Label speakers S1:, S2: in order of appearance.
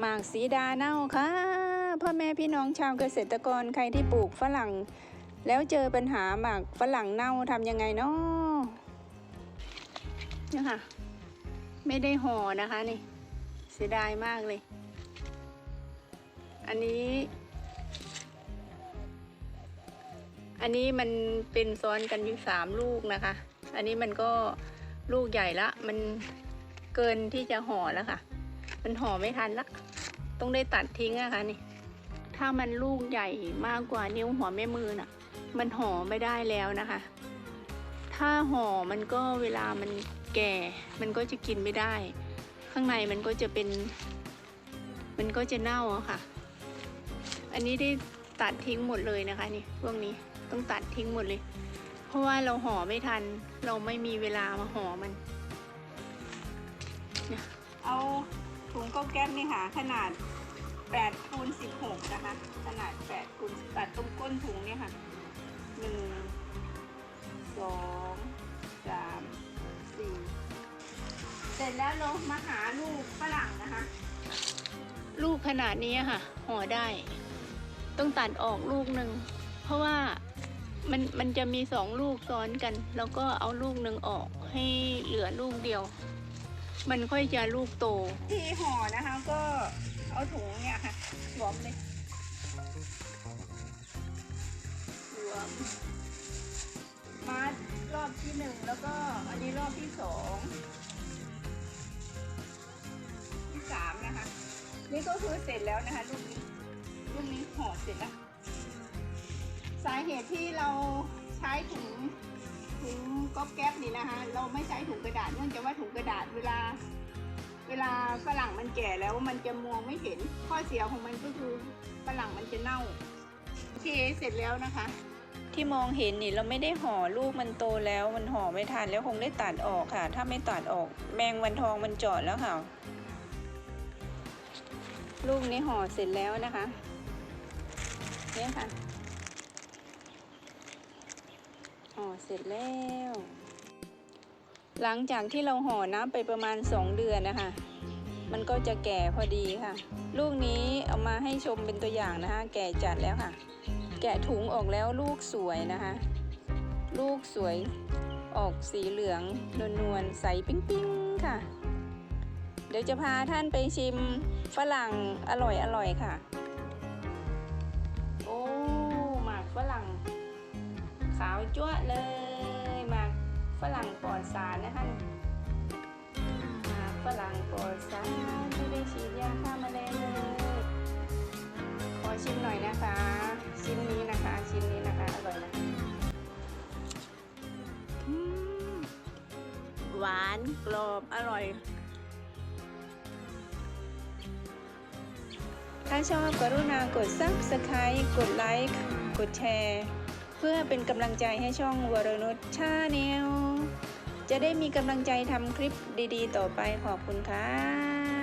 S1: หมากสีดาเน่าค่ะพ่อแม่พี่น้องชาวเกษตรกรใครที่ปลูกฝรั่ง แล้วเจอปัญหาหมากฝรั่งเน่าทำยังไงเนาะเนี่ยค่ะ ไม่ได้ห่อนะคะนี่ เสียดายมากเลย อันนี้ อันนี้มันเป็นซ้อนกันอยู่สามลูกนะคะ อันนี้มันก็ลูกใหญ่ละ มันเกินที่จะห่อแล้วค่ะ มันห่อไม่ทันละ ต้องได้ตัดทิ้งอะค่ะนี่ ถ้ามันลูกใหญ่มากกว่านิ้วหัวแม่มือน่ะ มันห่อไม่ได้แล้วนะคะ ถ้าห่อมันก็เวลามันแก่ มันก็จะกินไม่ได้ ข้างในมันก็จะเป็น มันก็จะเน่าอะค่ะ อันนี้ได้ตัดทิ้งหมดเลยนะคะนี่พวกนี้ต้องตัดทิ้งหมดเลย เพราะว่าเราห่อไม่ทัน เราไม่มีเวลามาห่อมันเนี่ยเอา ถุงก๊อบแก๊บนี่ค่ะ ขนาด8คูณ16 นะคะ ขนาด8คูณตัดตรงก้นถุงเนี่ยค่ะหนึ่งสองสามสี่เสร็จแล้วเรามาหาลูกฝรั่งนะคะ ลูกขนาดนี้ค่ะ ห่อได้ ต้องตัดออกลูกหนึ่ง เพราะว่ามันมันจะมีสองลูกซ้อนกัน แล้วก็เอาลูกหนึ่งออกให้เหลือลูกเดียว มันค่อยจะลูกโต ที่ห่อนะคะก็เอาถุงเนี่ยค่ะสวมเลยสวมมารอบที่หนึ่งแล้วก็อันนี้รอบที่สองที่สามนะคะ นี่ก็คือเสร็จแล้วนะคะลูกนี้ลูกนี้ห่อเสร็จแล้วสาเหตุที่เรา ก๊อบแก๊บนี่นะคะเราไม่ใช้ถุงกระดาษเนื่องจากว่าถุงกระดาษเวลา เวลาฝรั่งมันแก่แล้วมันจะมองไม่เห็นข้อเสียของมันก็คือฝรั่งมันจะเน่าโอเคเสร็จแล้วนะคะ ที่มองเห็นนี่เราไม่ได้ห่อลูกมันโตแล้วมันห่อไม่ทันแล้วคงได้ตัดออกค่ะ ถ้าไม่ตัดออกแมงวันทองมันเจอดแล้วค่ะ ลูกนี้ห่อเสร็จแล้วนะคะเนี่ยค่ะห่อ เสร็จแล้ว หลังจากที่เราห่อน้ำไปประมาณ 2 เดือนนะคะ มันก็จะแก่พอดีค่ะ ลูกนี้เอามาให้ชมเป็นตัวอย่างนะคะ แก่จัดแล้วค่ะ แกะถุงออกแล้วลูกสวยนะคะ ลูกสวยออกสีเหลืองนวลๆใสปิ้งๆค่ะ เดี๋ยวจะพาท่านไปชิมฝรั่งอร่อยอร่อยค่ะ โอ้หมากฝรั่ง ขาวจั๊วะเลยหมากฝรั่งปลอดสารนะคะหมากฝรั่งปลอดสารไม่ได้ฉีดยาฆ่าแมลงเลยขอชิมหน่อยนะคะ ชิ้นนี้นะคะชิ้นนี้นะคะอร่อยนะอืมหวานกรอบอร่อย ถ้าชอบกรุณากด Subscribe กดไลค์ กดแชร์ เพื่อเป็นกำลังใจให้ช่องวรนุชชาแนลจะได้มีกำลังใจทำคลิปดีๆ ต่อไปขอบคุณค่ะ